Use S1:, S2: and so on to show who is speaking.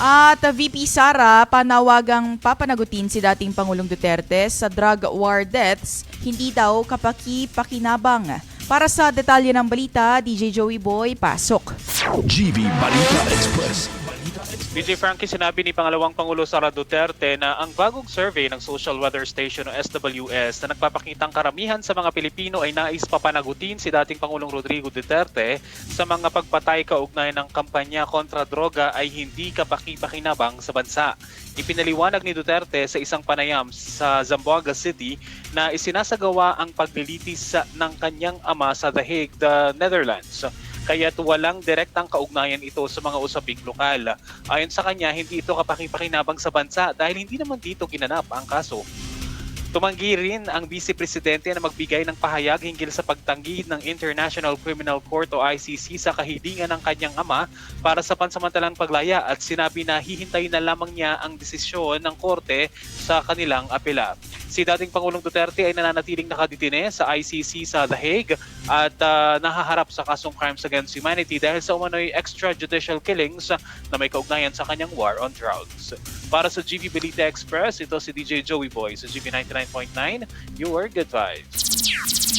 S1: At uh, VP Sara, panawagang papanagutin si dating Pangulong Duterte sa drug war deaths, hindi daw kapaki-pakinabang. Para sa detalye ng balita, DJ Joey Boy, pasok.
S2: GV Balita Express.
S3: DJ Frankie, sinabi ni Pangalawang Pangulo Sara Duterte na ang bagong survey ng Social Weather Station o SWS na nagpapakitang karamihan sa mga Pilipino ay nais papanagutin si dating Pangulong Rodrigo Duterte sa mga pagpatay kaugnay ng kampanya kontra droga ay hindi kapaki-pakinabang sa bansa. Ipinaliwanag ni Duterte sa isang panayam sa Zamboanga City na isinasagawa ang paglilitis ng kanyang ama sa The Hague, the Netherlands kaya't walang direktang kaugnayan ito sa mga usaping lokal. Ayon sa kanya, hindi ito kapaki-pakinabang sa bansa dahil hindi naman dito ginanap ang kaso. Tumanggi rin ang Vice Presidente na magbigay ng pahayag hinggil sa pagtanggi ng International Criminal Court o ICC sa kahilingan ng kanyang ama para sa pansamantalang paglaya at sinabi na hihintayin na lamang niya ang desisyon ng korte sa kanilang apela. Si dating Pangulong Duterte ay nananatiling nakaditine sa ICC sa The Hague at ah, nahaharap sa kasong crimes against humanity dahil sa umano'y extrajudicial killings na may kaugnayan sa kanyang war on drugs. Para sa GV Balita Express, ito si DJ Joey Boy sa GV 99.9, your good vibes.